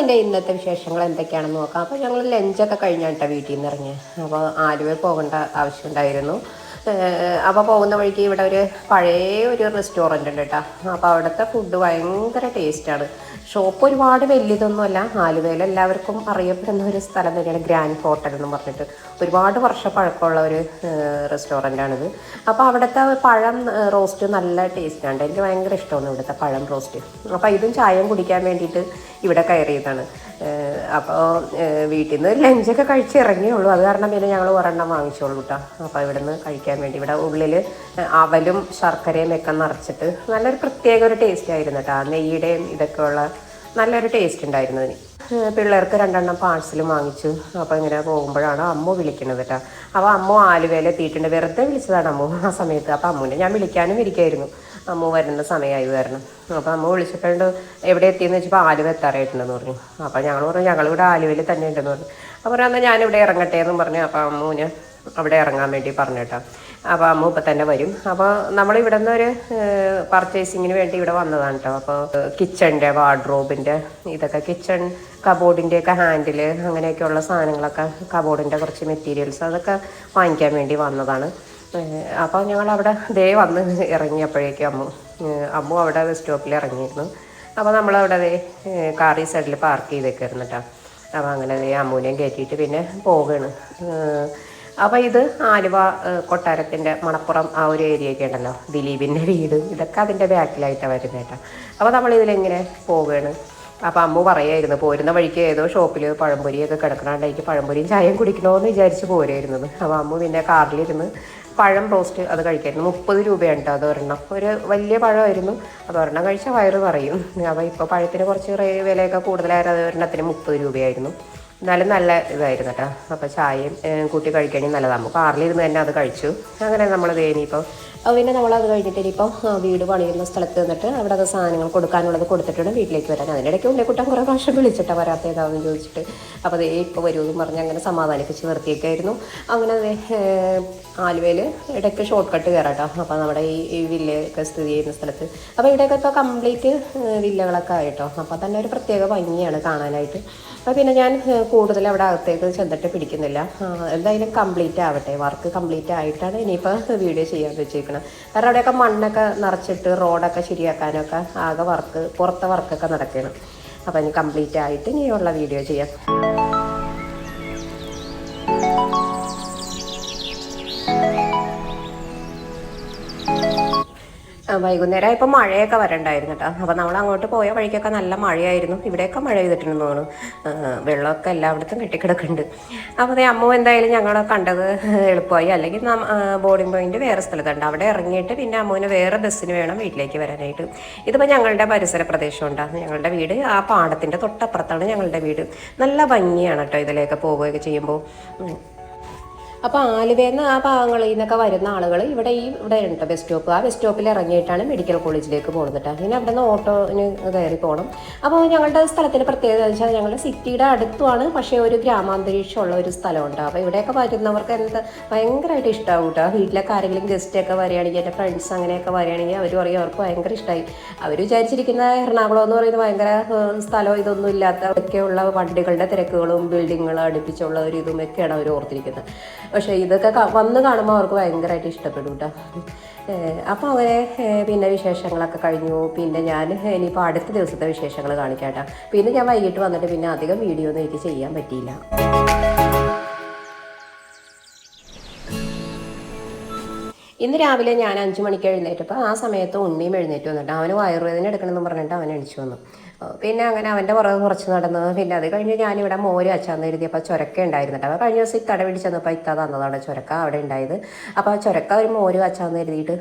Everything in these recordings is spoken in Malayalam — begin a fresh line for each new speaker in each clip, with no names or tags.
എന്റെ ഇന്നത്തെ വിശേഷങ്ങൾ എന്തൊക്കെയാണെന്ന് നോക്കാം. അപ്പോൾ ഞങ്ങൾ ലഞ്ചൊക്കെ കഴിഞ്ഞാട്ടോ വീട്ടിൽ നിന്ന് ഇറങ്ങിയത് അപ്പോൾ ആലുവ പോകേണ്ട ആവശ്യമുണ്ടായിരുന്നു അപ്പോൾ പോകുന്ന വഴിക്ക് ഇവിടെ ഒരു പഴയ ഒരു റെസ്റ്റോറന്റ് ഉണ്ട് കേട്ടോ. അപ്പോൾ അവിടുത്തെ ഫുഡ് ഭയങ്കര ടേസ്റ്റാണ് ഷോപ്പ് ഒരുപാട് വലിയതൊന്നുമല്ല ആലുവയിൽ എല്ലാവർക്കും അറിയപ്പെടുന്ന ഒരു സ്ഥലം തന്നെയാണ് ഗ്രാൻഡ് ഹോട്ടൽ എന്ന് പറഞ്ഞിട്ട്. ഒരുപാട് വർഷ പഴക്കമുള്ള ഒരു റെസ്റ്റോറന്റാണിത് അപ്പോൾ അവിടുത്തെ പഴം റോസ്റ്റ് നല്ല ടേസ്റ്റാണ് എനിക്ക് ഭയങ്കര ഇഷ്ടമാണ് ഇവിടുത്തെ പഴം റോസ്റ്റ് അപ്പോൾ ഇതും ചായയും കുടിക്കാൻ വേണ്ടിയിട്ട് ഇവിടെ കയറിയതാണ്. അപ്പോൾ വീട്ടിൽ നിന്ന് ലഞ്ചൊക്കെ കഴിച്ച് ഇറങ്ങിയുള്ളൂ അത് കാരണം പിന്നെ ഞങ്ങൾ ഒരെണ്ണം വാങ്ങിച്ചോളൂ കേട്ടോ അപ്പോൾ ഇവിടെ നിന്ന് കഴിക്കാൻ വേണ്ടി. ഇവിടെ ഉള്ളിൽ അവലും ശർക്കരയും ഒക്കെ നിറച്ചിട്ട് നല്ലൊരു പ്രത്യേക ഒരു ടേസ്റ്റ് ആയിരുന്നു കേട്ടോ നെയ്യുടെയും ഇതൊക്കെ ഉള്ള നല്ലൊരു ടേസ്റ്റ് ഉണ്ടായിരുന്നു അതിന്. പിള്ളേർക്ക് രണ്ടെണ്ണം പാഴ്സലും വാങ്ങിച്ചു. അപ്പോൾ ഇങ്ങനെ പോകുമ്പോഴാണ് അമ്മ വിളിക്കുന്നത് കേട്ടോ അപ്പോൾ അമ്മ ആലുവേല എത്തിയിട്ടുണ്ട് വെറുതെ വിളിച്ചതാണ് അമ്മ ആ സമയത്ത്. അപ്പോൾ അമ്മുവിനെ ഞാൻ വിളിക്കാനും ഇരിക്കായിരുന്നു. അമ്മ വരുന്ന സമയമായി വരണം അപ്പോൾ അമ്മ വിളിച്ചിട്ടുണ്ട് എവിടെ എത്തിയെന്ന് വെച്ചപ്പോൾ ആലുവ എത്താറായിട്ടുണ്ടെന്ന് പറഞ്ഞു. അപ്പോൾ ഞങ്ങൾ പറഞ്ഞു ഞങ്ങളിവിടെ ആലുവയിൽ തന്നെ ഉണ്ടെന്ന് പറഞ്ഞു. അപ്പോൾ എന്നാൽ ഞാനിവിടെ ഇറങ്ങട്ടെ എന്നും പറഞ്ഞു. അപ്പോൾ അമ്മൂന് അവിടെ ഇറങ്ങാൻ വേണ്ടി പറഞ്ഞു കേട്ടോ. അപ്പോൾ അമ്മ ഇപ്പം തന്നെ വരും. അപ്പോൾ നമ്മൾ ഇവിടെ നിന്ന് ഒരു പർച്ചേസിങ്ങിന് വേണ്ടി ഇവിടെ വന്നതാണ് കേട്ടോ. അപ്പോൾ കിച്ചണിന്റെ വാർഡ്രോബിന്റെ ഇതൊക്കെ കിച്ചൺ കബോർഡിന്റെയൊക്കെ ഹാൻഡിൽ അങ്ങനെയൊക്കെയുള്ള സാധനങ്ങളൊക്കെ കബോർഡിന്റെ കുറച്ച് മെറ്റീരിയൽസ് അതൊക്കെ വാങ്ങിക്കാൻ വേണ്ടി വന്നതാണ്. അപ്പോൾ ഞങ്ങൾ അവിടെ ദേ വന്ന് ഇറങ്ങിയപ്പോഴേക്കും അമ്മു അമ്മു അവിടെ ബസ് സ്റ്റോപ്പിൽ ഇറങ്ങിയിരുന്നു. അപ്പോൾ നമ്മളവിടെ ദേ കാറി സൈഡിൽ പാർക്ക് ചെയ്തേക്കായിരുന്നു കേട്ടോ അപ്പോൾ അങ്ങനെ ദേ അമ്മൂനെയും കയറ്റിയിട്ട് പിന്നെ പോവുകയാണ് അപ്പോൾ ഇത് ആലുവ കൊട്ടാരത്തിന്റെ മണപ്പുറം ആ ഒരു ഏരിയയൊക്കെ ഉണ്ടല്ലോ ദിലീപിന്റെ വീട്. ഇതൊക്കെ അതിന്റെ ബാക്കിലായിട്ടാണ് വരുന്നത് കേട്ടോ അപ്പോൾ നമ്മളിതിലിങ്ങനെ പോവുകയാണ് അപ്പോൾ അമ്മു പറയായിരുന്നു പോരുന്ന വഴിക്ക് ഏതോ ഷോപ്പിൽ പഴംപൊരിയൊക്കെ കിടക്കണാണ്ട് എനിക്ക് പഴംപൊരിയും ചായയും കുടിക്കണമെന്ന് വിചാരിച്ച് പോരായിരുന്നത്. അപ്പോൾ അമ്മു പിന്നെ കാറിലിരുന്ന് പഴം റോസ്റ്റ് അത് കഴിക്കായിരുന്നു. മുപ്പത് രൂപയാണ് കേട്ടോ അത് ഒരെണ്ണം. ഒരു വലിയ പഴമായിരുന്നു. അത് ഒരെണ്ണം കഴിച്ചാൽ വയറ് പറയും അപ്പോൾ ഇപ്പോൾ പഴത്തിന് കുറച്ച് വിലയൊക്കെ കൂടുതലായിരുന്നു അത് ഒരെണ്ണത്തിന് മുപ്പത് രൂപയായിരുന്നു. എന്നാലും നല്ല ഇതായിരുന്നു കേട്ടോ. അപ്പോൾ ചായയും കൂട്ടി കഴിക്കുകയാണെങ്കിൽ നല്ലതാണ് അപ്പോൾ കാറിലിരുന്ന് തന്നെ അത് കഴിച്ചു. അങ്ങനെ നമ്മൾ ഇനിയിപ്പോൾ പിന്നെ അത് കഴിഞ്ഞിട്ട് ഇനിയിപ്പം വീട് പണിയുന്ന സ്ഥലത്ത് നിന്നിട്ട് അവിടെ അത് സാധനങ്ങൾ കൊടുക്കാനുള്ളത് കൊടുത്തിട്ടുണ്ട്. വീട്ടിലേക്ക് വരാൻ. അതിനിടയ്ക്ക് ഉണ്ണിക്കുട്ടൻ കുറേ പ്രാവശ്യം വിളിച്ചിട്ടാണ് വരാത്ത ഏതാണെന്ന് ചോദിച്ചിട്ട്. അപ്പോൾ അതേ ഇപ്പോൾ വരുമെന്ന് പറഞ്ഞ് അങ്ങനെ സമാധാനിപ്പിച്ച് നിർത്തിയൊക്കെയായിരുന്നു അങ്ങനെ ആലുവയിൽ ഇടയ്ക്ക് ഷോർട്ട് കട്ട് കയറാട്ടോ. അപ്പോൾ നമ്മുടെ ഈ ഈ വില്ലയൊക്കെ സ്ഥിതി ചെയ്യുന്ന സ്ഥലത്ത്. അപ്പോൾ ഇവിടെയൊക്കെ ഇപ്പോൾ കംപ്ലീറ്റ് വില്ലകളൊക്കെ ആയിട്ടോ. അപ്പോൾ തന്നെ ഒരു പ്രത്യേക ഭംഗിയാണ് കാണാനായിട്ട്. അപ്പോൾ പിന്നെ ഞാൻ കൂടുതൽ അവിടെ അകത്തേക്ക് ചെന്നിട്ട് പിടിക്കുന്നില്ല. എന്തായാലും കംപ്ലീറ്റ് ആവട്ടെ. വർക്ക് കംപ്ലീറ്റ് ആയിട്ടാണ് ഇനിയിപ്പോൾ വീഡിയോ ചെയ്യാൻ വെച്ചേക്കുന്നത് കാരണം അവിടെയൊക്കെ മണ്ണൊക്കെ നിറച്ചിട്ട് റോഡൊക്കെ ശരിയാക്കാനൊക്കെ ആകെ വർക്ക് പുറത്തെ വർക്കൊക്കെ നടക്കണം അപ്പോൾ ഇനി കംപ്ലീറ്റ് ആയിട്ട് ഇനിയുള്ള വീഡിയോ ചെയ്യാം. വൈകുന്നേരം ഇപ്പം മഴയൊക്കെ വരണ്ടായിരുന്നു കേട്ടോ അപ്പോൾ നമ്മൾ അങ്ങോട്ട് പോയ വഴിക്കൊക്കെ നല്ല മഴയായിരുന്നു. ഇവിടെയൊക്കെ മഴ ചെയ്തിട്ടുണ്ടെന്ന് തോന്നുന്നു. വെള്ളമൊക്കെ എല്ലായിടത്തും കെട്ടിക്കിടക്കുന്നുണ്ട്. അപ്പോൾ അതേ അമ്മ എന്തായാലും ഞങ്ങളെ കണ്ടത് എളുപ്പമായി. അല്ലെങ്കിൽ ബോർഡിംഗ് പോയിന്റ് വേറെ സ്ഥലത്തുണ്ട്. അവിടെ ഇറങ്ങിയിട്ട് പിന്നെ അമ്മുവിന് വേറെ ബസ്സിന് വേണം വീട്ടിലേക്ക് വരാനായിട്ട്. ഇതിപ്പോൾ ഞങ്ങളുടെ പരിസര പ്രദേശം ഉണ്ടാകും ഞങ്ങളുടെ വീട് ആ പാടത്തിന്റെ തൊട്ടപ്പുറത്താണ് ഞങ്ങളുടെ വീട്. നല്ല ഭംഗിയാണ് കേട്ടോ ഇതിലേക്ക് പോവുകയൊക്കെ ചെയ്യുമ്പോൾ. അപ്പോൾ ആലുവേന്ന് ആ ഭാഗങ്ങളിൽ നിന്നൊക്കെ വരുന്ന ആളുകൾ ഇവിടെ ഈ ഇവിടെ ഉണ്ട് ബസ് സ്റ്റോപ്പ് ആ ബസ് സ്റ്റോപ്പിൽ ഇറങ്ങിയിട്ടാണ് മെഡിക്കൽ കോളേജിലേക്ക് പോകുന്നത് പിന്നെ അവിടെ നിന്ന് ഓട്ടോന് കയറി പോകണം അപ്പോൾ ഞങ്ങളുടെ സ്ഥലത്തിന് പ്രത്യേകത വെച്ചാൽ ഞങ്ങളുടെ സിറ്റിയുടെ അടുത്തുമാണ്. പക്ഷേ ഒരു ഗ്രാമാന്തരീക്ഷമുള്ള ഒരു സ്ഥലമുണ്ട്. അപ്പോൾ ഇവിടെയൊക്കെ വരുന്നവർക്ക് എന്താ ഭയങ്കരമായിട്ട് ഇഷ്ടമാവും കേട്ടോ വീട്ടിലൊക്കെ ആരെങ്കിലും ഗസ്റ്റൊക്കെ വരികയാണെങ്കിൽ എന്റെ ഫ്രണ്ട്സ് അങ്ങനെയൊക്കെ വരികയാണെങ്കിൽ അവർ പറയും അവർക്ക് ഭയങ്കര ഇഷ്ടമായി അവർ വിചാരിച്ചിരിക്കുന്ന എറണാകുളം എന്ന് പറയുന്നത് ഭയങ്കര സ്ഥലം ഇതൊന്നും ഇല്ലാത്ത ഒക്കെയുള്ള വണ്ടികളുടെ തിരക്കുകളും ബിൽഡിങ്ങുകളും അടുപ്പിച്ചുള്ള ഒരു ഇതും ഒക്കെയാണ് അവർ ഓർത്തിരിക്കുന്നത്. പക്ഷേ ഇതൊക്കെ വന്ന് കാണുമ്പോൾ അവർക്ക് ഭയങ്കരമായിട്ട് ഇഷ്ടപ്പെടും കേട്ടോ അപ്പോൾ അവരെ പിന്നെ വിശേഷങ്ങളൊക്കെ കഴിഞ്ഞു. പിന്നെ ഞാൻ ഇനിയിപ്പോൾ അടുത്ത ദിവസത്തെ വിശേഷങ്ങൾ കാണിക്കാം പിന്നെ ഞാൻ വൈകിട്ട് വന്നിട്ട് പിന്നെ അധികം വീഡിയോ ഒന്നും എനിക്ക് ചെയ്യാൻ പറ്റിയില്ല. ഇന്ന് രാവിലെ ഞാൻ അഞ്ച് മണിക്ക് എഴുന്നേറ്റപ്പോൾ ആ സമയത്ത് ഉണ്ണിയും എഴുന്നേറ്റ് വന്നിട്ട് അവന് വയറുവേദന എടുക്കണമെന്ന് പറഞ്ഞിട്ട് അവൻ എണിച്ചു വന്നു. പിന്നെ അങ്ങനെ അവന്റെ പുറകെ കുറച്ച് നടന്നു പിന്നെ അത് കഴിഞ്ഞ് ഞാനിവിടെ മോര് അച്ചാന്ന് എഴുതിയപ്പോൾ ചുരക്ക ഉണ്ടായിരുന്നിട്ട്. അപ്പോൾ കഴിഞ്ഞ ദിവസം ഇത്തട പിടിച്ചെന്നപ്പോൾ ഇത്ത തന്നതാണ് ചുരക്ക അവിടെ ഉണ്ടായത്. അപ്പോൾ ആ ചുരക്ക ഒരു മോര് അച്ചാന്ന് എഴുതിയിട്ട്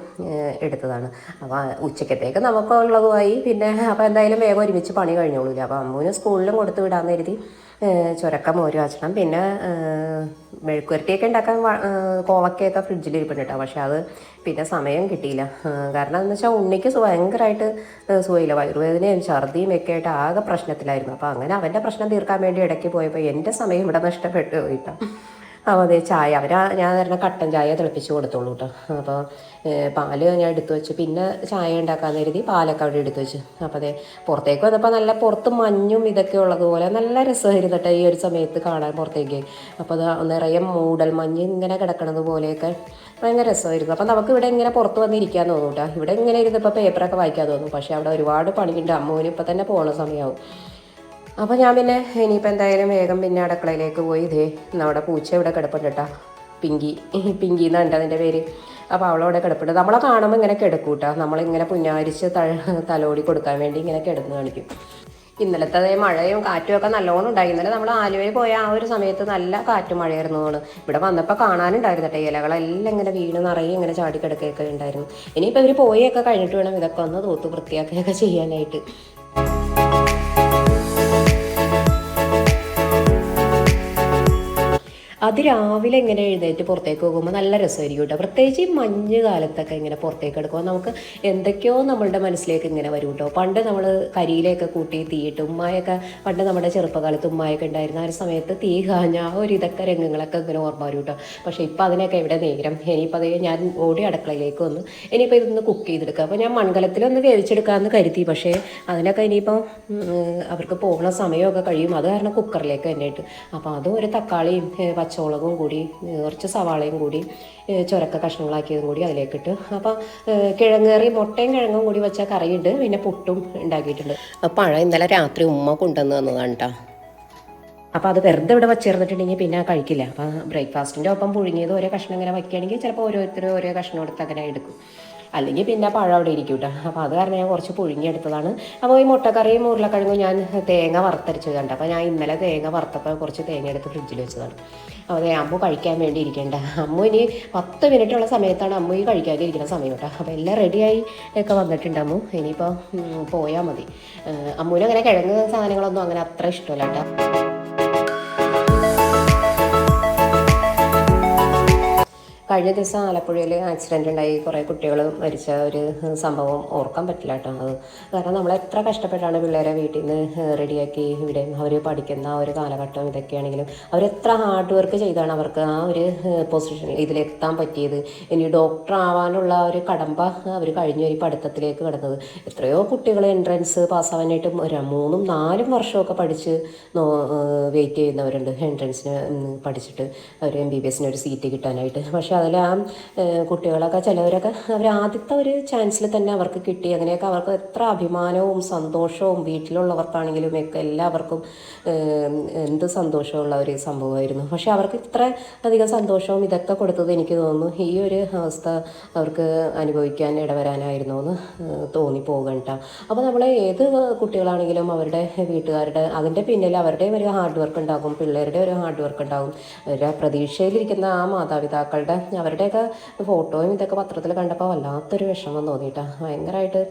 എടുത്തതാണ്. അപ്പോൾ ഉച്ചക്കത്തേക്ക് നമുക്കുള്ളതുമായി. പിന്നെ അപ്പോൾ എന്തായാലും വേഗം ഒരുമിച്ച് പണി കഴിഞ്ഞോളൂല അപ്പോൾ അമ്മൂന് സ്കൂളിലും കൊടുത്ത് വിടാമെന്ന് എഴുതി ചുരക്ക മോര് കാച്ചണം പിന്നെ മെഴുക്കുരട്ടിയൊക്കെ ഉണ്ടാക്കാൻ കോവക്കയൊക്കെ ഫ്രിഡ്ജിൽ ഇരിപ്പുണ്ട് കേട്ടോ പക്ഷെ അത് പിന്നെ സമയം കിട്ടിയില്ല. കാരണം എന്ന് വെച്ചാൽ ഉണ്ണിക്ക് ഭയങ്കരമായിട്ട് സുഖമില്ല വയറുവേദനയും ഛർദിയും ഒക്കെ ആയിട്ട് ആകെ പ്രശ്നത്തിലായിരുന്നു. അപ്പോൾ അങ്ങനെ അവന്റെ പ്രശ്നം തീർക്കാൻ വേണ്ടി ഇടയ്ക്ക് പോയപ്പോൾ എന്റെ സമയം ഇവിടെ നഷ്ടപ്പെട്ടു പോയിട്ടോ അപ്പോൾ അതേ ചായ. അവർ ഞാൻ തരണ കട്ടൻ ചായ തിളപ്പിച്ച് കൊടുത്തോളൂ കേട്ടോ അപ്പോൾ പാൽ ഞാൻ എടുത്തു വെച്ചു പിന്നെ ചായ ഉണ്ടാക്കാൻ കരുതി പാലൊക്കെ അവിടെ എടുത്തു വെച്ചു. അപ്പോൾ അതെ പുറത്തേക്ക് വന്നപ്പോൾ നല്ല പുറത്ത് മഞ്ഞും ഇതൊക്കെ ഉള്ളതുപോലെ നല്ല രസമായിരുന്നു കേട്ടോ ഈ ഒരു സമയത്ത് കാണാൻ പുറത്തേക്ക്. അപ്പോൾ അത് നിറയെ മൂടൽ മഞ്ഞ് ഇങ്ങനെ കിടക്കണത് പോലെയൊക്കെ ഭയങ്കര രസമായിരുന്നു. അപ്പം നമുക്ക് ഇവിടെ ഇങ്ങനെ പുറത്ത് വന്നിരിക്കാൻ തോന്നും കേട്ടോ ഇവിടെ ഇങ്ങനെ ഇരുന്നപ്പോൾ പേപ്പറൊക്കെ വായിക്കാൻ തോന്നും പക്ഷേ അവിടെ ഒരുപാട് പണിയുണ്ട്. അമ്മൂന് ഇപ്പം തന്നെ പോകണ സമയമാവും അപ്പോൾ ഞാൻ പിന്നെ ഇനിയിപ്പോൾ എന്തായാലും വേഗം പിന്നെ അടുക്കളയിലേക്ക് പോയി. ഇതേ നമ്മുടെ പൂച്ച ഇവിടെ കിടപ്പുണ്ട് പിങ്കി പിങ്കി എന്നാണ് അതിന്റെ പേര്? അപ്പോൾ അവളവിടെ കിടപ്പുണ്ട്. നമ്മളെ കാണുമ്പോൾ ഇങ്ങനെ കിടക്കും കേട്ടോ. നമ്മളിങ്ങനെ പുന്നാരിച്ച് തലോടി കൊടുക്കാൻ വേണ്ടി ഇങ്ങനെ കിടന്ന് കാണിക്കും. ഇന്നലത്തെ മഴയും കാറ്റും ഒക്കെ നല്ലോണം ഉണ്ടായി. ഇന്നലെ നമ്മൾ ആലുവയിൽ പോയ ആ ഒരു സമയത്ത് നല്ല കാറ്റും മഴയായിരുന്നു ആണ് ഇവിടെ വന്നപ്പോൾ കാണാനുണ്ടായിരുന്നു കേട്ടോ ഇലകളെല്ലാം ഇങ്ങനെ വീണ് നിറയെ ഇങ്ങനെ ചാടി കിടക്കുകയൊക്കെ ഉണ്ടായിരുന്നു. ഇനിയിപ്പോൾ ഇവർ പോയൊക്കെ കഴിഞ്ഞിട്ട് വേണം ഇതൊക്കെ ഒന്ന് തൂത്ത് വൃത്തിയാക്കുകയൊക്കെ ചെയ്യാനായിട്ട്. അതിരാവിലെ ഇങ്ങനെ എഴുന്നേറ്റ് പുറത്തേക്ക് പോകുമ്പോൾ നല്ല രസമായിരിക്കും കേട്ടോ. പ്രത്യേകിച്ച് ഈ മഞ്ഞ് കാലത്തൊക്കെ ഇങ്ങനെ പുറത്തേക്ക് എടുക്കുമ്പോൾ നമുക്ക് എന്തൊക്കെയോ നമ്മളുടെ മനസ്സിലേക്ക് ഇങ്ങനെ വരും കേട്ടോ. പണ്ട് നമ്മൾ കരിയിലേക്ക് കൂട്ടി തീയിട്ട് ഉമ്മായൊക്കെ പണ്ട് നമ്മുടെ ചെറുപ്പകാലത്ത് ഉമ്മായൊക്കെ ഉണ്ടായിരുന്ന ആ ഒരു സമയത്ത് തീ കാഞ്ഞ ആ ഒരു ഇതൊക്കെ രംഗങ്ങളൊക്കെ ഇങ്ങനെ ഓർമ്മ വരും കേട്ടോ. പക്ഷേ ഇപ്പോൾ അതിനൊക്കെ ഇവിടെ നേരം. ഇനിയിപ്പോൾ അത് ഞാൻ ഓടി അടുക്കളയിലേക്ക് വന്നു. ഇനിയിപ്പോൾ ഇതൊന്ന് കുക്ക് ചെയ്തെടുക്കുക അപ്പോൾ ഞാൻ മൺകലത്തിലൊന്ന് വേവിച്ചെടുക്കാമെന്ന് കരുതി. പക്ഷേ അതിനൊക്കെ ഇനിയിപ്പോൾ അവർക്ക് പോകുന്ന സമയമൊക്കെ കഴിയും. അത് കാരണം കുക്കറിലേക്ക് തന്നെ ഇട്ട്. അപ്പോൾ അതും ഒരു തക്കാളിയും പച്ചമുളകും കൂടി കുറച്ച് സവാളയും കൂടി ചുരക്ക കഷ്ണങ്ങളാക്കിയതും കൂടി അതിലേക്കിട്ട്. അപ്പോൾ കിഴങ്ങേറി മുട്ടയും കിഴങ്ങും കൂടി വെച്ച കറിയുണ്ട്. പിന്നെ പുട്ടും ഉണ്ടാക്കിയിട്ടുണ്ട്. പഴം ഇന്നലെ രാത്രി ഉമ്മ കൊണ്ടുവന്ന് തന്നതാണ് കേട്ടോ അപ്പോൾ അത് വെറുതെ ഇവിടെ വച്ചിരുന്നിട്ടുണ്ടെങ്കിൽ പിന്നെ കഴിക്കില്ല. അപ്പോൾ ബ്രേക്ക്ഫാസ്റ്റിന്റെ ഒപ്പം പുഴുങ്ങിയത് ഓരോ കഷ്ണം ഇങ്ങനെ വയ്ക്കുകയാണെങ്കിൽ ചിലപ്പോൾ ഓരോരുത്തരും ഓരോ കഷ്ണം എടുത്ത് അങ്ങനെ എടുക്കും. അല്ലെങ്കിൽ പിന്നെ പഴം അവിടെ ഇരിക്കും കേട്ടോ അപ്പോൾ അത് കാരണം ഞാൻ കുറച്ച് പുഴുങ്ങിയെടുത്തതാണ് അപ്പോൾ ഈ മുട്ടക്കറിയും ഉരുളക്കിഴങ്ങും ഞാൻ തേങ്ങ വറുത്തരച്ച് കണ്ട അപ്പോൾ ഞാൻ ഇന്നലെ തേങ്ങ വറുത്തപ്പോൾ കുറച്ച് തേങ്ങ എടുത്ത് ഫ്രിഡ്ജിൽ വെച്ചതാണ്. ദേ അമ്മു കഴിക്കാൻ വേണ്ടി ഇരിക്കേണ്ട. അമ്മു ഇനി പത്ത് മിനിറ്റുള്ള സമയത്താണ് അമ്മു ഈ കഴിക്കാതെ ഇരിക്കുന്ന സമയം കേട്ടോ. അപ്പോൾ എല്ലാം റെഡിയായി ഒക്കെ വന്നിട്ടുണ്ട് അമ്മു. ഇനിയിപ്പോൾ പോയാൽ മതി. അമ്മുവിന് അങ്ങനെ കിഴങ്ങ് സാധനങ്ങളൊന്നും അങ്ങനെ അത്ര ഇഷ്ടമല്ല കേട്ടോ. കഴിഞ്ഞ ദിവസം ആലപ്പുഴയിൽ ആക്സിഡന്റ് ഉണ്ടായി. കുറേ കുട്ടികൾ മരിച്ച ഒരു സംഭവം ഓർക്കാൻ പറ്റില്ല കേട്ടോ അത്. കാരണം നമ്മൾ എത്ര കഷ്ടപ്പെട്ടാണ് പിള്ളേരെ വീട്ടിൽ നിന്ന് റെഡിയാക്കി ഇവിടെ അവർ പഠിക്കുന്ന ആ ഒരു കാലഘട്ടം ഇതൊക്കെയാണെങ്കിലും അവരെത്ര ഹാർഡ് വർക്ക് ചെയ്താണ് അവർക്ക് ആ ഒരു പൊസിഷനിൽ ഇതിലെത്താൻ പറ്റിയത്. ഇനി ഡോക്ടർ ആവാനുള്ള ഒരു കടമ്പ അവർ കഴിഞ്ഞ ഒരു പഠിത്തത്തിലേക്ക് കടന്നത്. എത്രയോ കുട്ടികൾ എൻട്രൻസ് പാസ്സാവാനായിട്ട് ഒരു മൂന്നും നാലും വർഷമൊക്കെ പഠിച്ച് വെയിറ്റ് ചെയ്യുന്നവരുണ്ട് എൻട്രൻസിന് പഠിച്ചിട്ട്. അവർ എം ബി ബി എസിന് ഒരു സീറ്റ് കിട്ടാനായിട്ട്. പക്ഷേ അതിൽ ആ കുട്ടികളൊക്കെ ചിലവരൊക്കെ അവർ ആദ്യത്തെ ഒരു ചാൻസിൽ തന്നെ അവർക്ക് കിട്ടി. അങ്ങനെയൊക്കെ അവർക്ക് എത്ര അഭിമാനവും സന്തോഷവും വീട്ടിലുള്ളവർക്കാണെങ്കിലും ഒക്കെ എല്ലാവർക്കും എന്ത് സന്തോഷമുള്ള ഒരു സംഭവമായിരുന്നു. പക്ഷെ അവർക്ക് ഇത്ര അധികം സന്തോഷവും ഇതൊക്കെ കൊടുത്തത് എനിക്ക് തോന്നുന്നു ഈ ഒരു അവസ്ഥ അവർക്ക് അനുഭവിക്കാൻ ഇടവരാനായിരുന്നു എന്ന് തോന്നിപ്പോകണ്ട അപ്പോൾ നമ്മൾ ഏത് കുട്ടികളാണെങ്കിലും അവരുടെ വീട്ടുകാരുടെ അതിന്റെ പിന്നിൽ അവരുടെ ഒരു ഹാർഡ് വർക്ക് ഉണ്ടാകും പിള്ളേരുടെ ഒരു ഹാർഡ് വർക്ക് ഉണ്ടാകും. അവരുടെ പ്രതീക്ഷയിലിരിക്കുന്ന ആ മാതാപിതാക്കളുടെ അവരുടെയൊക്കെ ഫോട്ടോയും ഇതൊക്കെ പത്രത്തിൽ കണ്ടപ്പോൾ വല്ലാത്തൊരു വിഷമം തോന്നിയിട്ടാ. ഭയങ്കരമായിട്ട്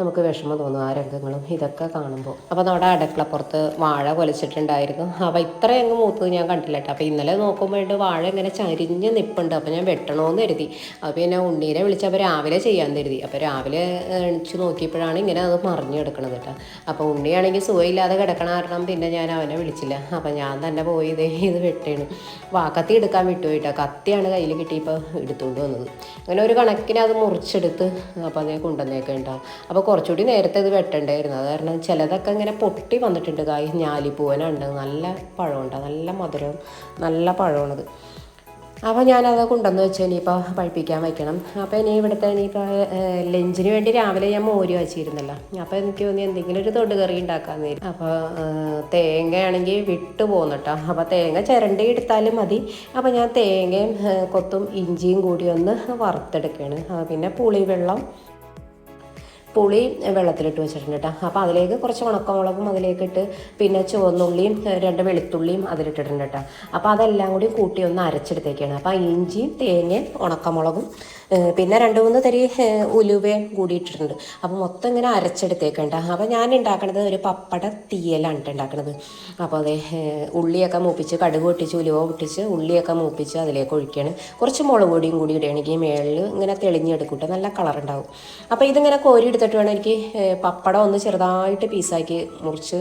നമുക്ക് വിഷമം തോന്നും ആ രംഗങ്ങളും ഇതൊക്കെ കാണുമ്പോൾ അപ്പോൾ നമ്മുടെ അടുക്കളപ്പുറത്ത് വാഴ കൊലച്ചിട്ടുണ്ടായിരുന്നു അപ്പോൾ ഇത്രയങ്ങ് മൂത്തത് ഞാൻ കണ്ടില്ല കേട്ടോ. അപ്പോൾ ഇന്നലെ നോക്കുമ്പോൾ വാഴ ഇങ്ങനെ ചരിഞ്ഞ് നിപ്പുണ്ട്. അപ്പോൾ ഞാൻ വെട്ടണമെന്ന് കരുതി. അപ്പോൾ പിന്നെ ഉണ്ണീനെ വിളിച്ചപ്പോൾ രാവിലെ ചെയ്യാൻ കരുതി. അപ്പോൾ രാവിലെ എണിച്ച് നോക്കിയപ്പോഴാണ് ഇങ്ങനെ അത് മറിഞ്ഞു കിടക്കണത് കേട്ടോ. അപ്പോൾ ഉണ്ണിയാണെങ്കിൽ സുഖമില്ലാതെ കിടക്കണ കാരണം പിന്നെ ഞാൻ അവനെ വിളിച്ചില്ല. അപ്പോൾ ഞാൻ തന്നെ പോയി ഇതേ ഇത് വെട്ടേണ്. വാക്കത്തി എടുക്കാൻ വിട്ടുപോയിട്ടോ കത്തിയാണ് കയ്യിൽ കിട്ടിയപ്പോൾ എടുത്തുകൊണ്ട് വന്നത്. അങ്ങനെ ഒരു കണക്കിന് അത് മുറിച്ചെടുത്ത് അപ്പോൾ അതേ കൊണ്ടുവന്നേക്കണ്ട അപ്പോൾ കുറച്ചുകൂടി നേരത്തെ ഇത് വെട്ടണ്ടായിരുന്നു. അത് കാരണം ചിലതൊക്കെ ഇങ്ങനെ പൊട്ടി വന്നിട്ടുണ്ട്. കായ് ഞാലിപ്പൂവനുണ്ട് നല്ല പഴമുണ്ട് നല്ല മധുരം നല്ല പഴമാണത് അപ്പോൾ ഞാനത് കൊണ്ടുവന്ന് വെച്ച് ഇനിയിപ്പോൾ പഴിപ്പിക്കാൻ വയ്ക്കണം. അപ്പോൾ ഇനി ഇവിടുത്തെ ഇനിയിപ്പോൾ ലഞ്ചിന് വേണ്ടി രാവിലെ ഞാൻ മോര് വച്ചിരുന്നല്ലോ അപ്പോൾ എനിക്ക് തോന്നി എന്തെങ്കിലും ഒരു തൊടുകറി ഉണ്ടാക്കാമെന്ന് തരും അപ്പോൾ തേങ്ങയാണെങ്കിൽ വിട്ടു പോകുന്നുട്ടോ അപ്പോൾ തേങ്ങ ചിരണ്ടി എടുത്താലും മതി. അപ്പോൾ ഞാൻ തേങ്ങയും കൊത്തും ഇഞ്ചിയും കൂടി ഒന്ന് വറുത്തെടുക്കുകയാണ് പിന്നെ പുളിവെള്ളം പുളി വെള്ളത്തിലിട്ട് വെച്ചിട്ടുണ്ട് കേട്ടോ. അപ്പോൾ അതിലേക്ക് കുറച്ച് ഉണക്കമുളകും അതിലേക്കിട്ട് പിന്നെ ചുവന്നുള്ളിയും രണ്ട് വെളുത്തുള്ളിയും അതിലിട്ടിട്ടുണ്ട് കേട്ടോ. അപ്പോൾ അതെല്ലാം കൂടി കൂട്ടി ഒന്ന് അരച്ചെടുത്തേക്കാണ്. അപ്പോൾ ഇഞ്ചിയും തേങ്ങയും ഉണക്കമുളകും പിന്നെ രണ്ട് മൂന്ന് തരി ഉലുവയും കൂടി ഇട്ടിട്ടുണ്ട് അപ്പോൾ മൊത്തം ഇങ്ങനെ അരച്ചെടുത്തേക്കുണ്ട്. അപ്പോൾ ഞാൻ ഉണ്ടാക്കണത് ഒരു പപ്പട തീയലാണ് ഉണ്ടാക്കണത് അപ്പോൾ അതെ ഉള്ളിയൊക്കെ മൂപ്പിച്ച് കടുക് പൊട്ടിച്ച് ഉലുവ പൊട്ടിച്ച് ഉള്ളിയൊക്കെ മൂപ്പിച്ച് അതിലേക്ക് ഒഴിക്കുകയാണ് കുറച്ച് മുളക് പൊടിയും കൂടി ഇടുകയാണെങ്കിൽ മേളിൽ ഇങ്ങനെ തെളിഞ്ഞെടുക്കൂട്ട്. നല്ല കളർ ഉണ്ടാവും അപ്പോൾ ഇതിങ്ങനെ കോരി എടുത്തിട്ട് വേണം എനിക്ക് പപ്പടം ഒന്ന് ചെറുതായിട്ട് പീസാക്കി മുറിച്ച്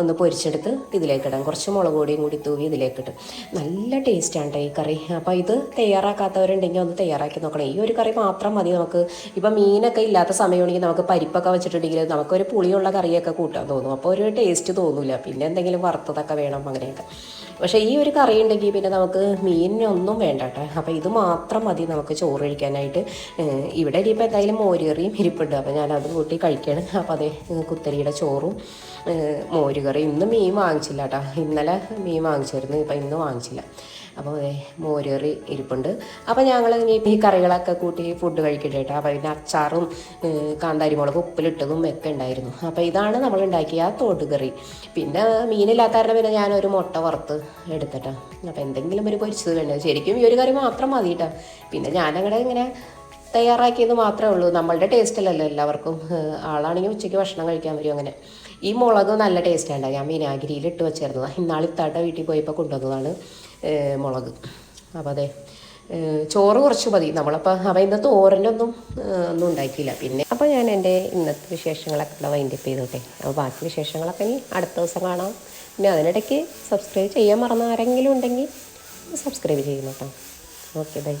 ഒന്ന് പൊരിച്ചെടുത്ത് ഇതിലേക്കിടാം കുറച്ച് മുളക് പൊടിയും കൂടി തൂവി ഇതിലേക്കിട്ട് നല്ല ടേസ്റ്റാണ് ഈ കറി. അപ്പോൾ ഇത് തയ്യാറാക്കാത്തവരുണ്ടെങ്കിൽ ഒന്ന് തയ്യാറാക്കി നോക്കണം. ഈ ഒരു കറി മാത്രം മതി നമുക്ക്. ഇപ്പം മീനൊക്കെ ഇല്ലാത്ത സമയമാണെങ്കിൽ നമുക്ക് പരിപ്പൊക്കെ വെച്ചിട്ടുണ്ടെങ്കിൽ നമുക്കൊരു പുളിയുള്ള കറിയൊക്കെ കൂട്ടാൻ തോന്നും. അപ്പോൾ ഒരു ടേസ്റ്റ് തോന്നില്ല പിന്നെ എന്തെങ്കിലും വറുത്തതൊക്കെ വേണം അങ്ങനെയൊക്കെ. പക്ഷേ ഈ ഒരു കറി ഉണ്ടെങ്കിൽ പിന്നെ നമുക്ക് മീനിനൊന്നും വേണ്ട കേട്ടോ. അപ്പോൾ ഇത് മാത്രം മതി നമുക്ക് ചോറ് കഴിക്കാനായിട്ട്. ഇവിടെ ഇനിയിപ്പോൾ എന്തായാലും മോരുകറിയും ഇരിപ്പുണ്ട്. അപ്പോൾ ഞാൻ അത് കൂട്ടി കഴിക്കുകയാണ് അപ്പോൾ അതേ കുത്തരിയുടെ ചോറും മോരുകറി ഇന്ന് മീൻ വാങ്ങിച്ചില്ല കേട്ടോ. ഇന്നലെ മീൻ വാങ്ങിച്ചിരുന്നു ഇപ്പം ഇന്ന് വാങ്ങിച്ചില്ല. അപ്പോൾ മോരേറി ഇരിപ്പുണ്ട്. അപ്പോൾ ഞങ്ങൾ ഈ കറികളൊക്കെ കൂട്ടി ഫുഡ് കഴിക്കട്ടെ കേട്ടോ. അപ്പോൾ പിന്നെ അച്ചാറും കാന്താരിമുളകും ഉപ്പിലിട്ടതും ഒക്കെ ഉണ്ടായിരുന്നു. അപ്പോൾ ഇതാണ് നമ്മൾ ഉണ്ടാക്കിയ ആ തോട്ടുകറി. പിന്നെ മീനില്ലാത്ത കാരണം പിന്നെ ഞാനൊരു മുട്ട വറുത്ത് എടുത്തിട്ടാ. അപ്പോൾ എന്തെങ്കിലും ഒരു പൊരിച്ചത് വേണ്ടത് ശരിക്കും ഈ ഒരു കറി മാത്രം മതി കേട്ടോ. പിന്നെ ഞാനങ്ങനെ ഇങ്ങനെ തയ്യാറാക്കിയത് മാത്രമേ ഉള്ളൂ. നമ്മളുടെ ടേസ്റ്റിലല്ലോ എല്ലാവർക്കും. ആളാണെങ്കിൽ ഉച്ചയ്ക്ക് ഭക്ഷണം കഴിക്കാൻ വരും അങ്ങനെ. ഈ മുളക് നല്ല ടേസ്റ്റ് ആണ് ഞാൻ വിനാഗിരിയിൽ ഇട്ട് വെച്ചിരുന്നതാണ് ഇന്നാളിത്താട്ട വീട്ടിൽ പോയപ്പോൾ കൊണ്ടുവന്നതാണ്. മുളക്. അപ്പോൾ അതെ. ചോറ് കുറച്ച് മതി. നമ്മളപ്പോൾ അവ ഇന്നത്തെ ഓരനൊന്നും ഒന്നും ഉണ്ടാക്കിയില്ല പിന്നെ അപ്പോൾ ഞാൻ എന്റെ ഇന്നത്തെ വിശേഷങ്ങളൊക്കെ ഇവിടെ വൈൻഡപ്പ് ചെയ്തോട്ടെ. അപ്പോൾ ബാക്കി വിശേഷങ്ങളൊക്കെ ഇനി അടുത്ത ദിവസം കാണാം. പിന്നെ അതിനിടയ്ക്ക് സബ്സ്ക്രൈബ് ചെയ്യാൻ മറന്ന ആരെങ്കിലും ഉണ്ടെങ്കിൽ സബ്സ്ക്രൈബ് ചെയ്യുന്നു കേട്ടോ. Okay bye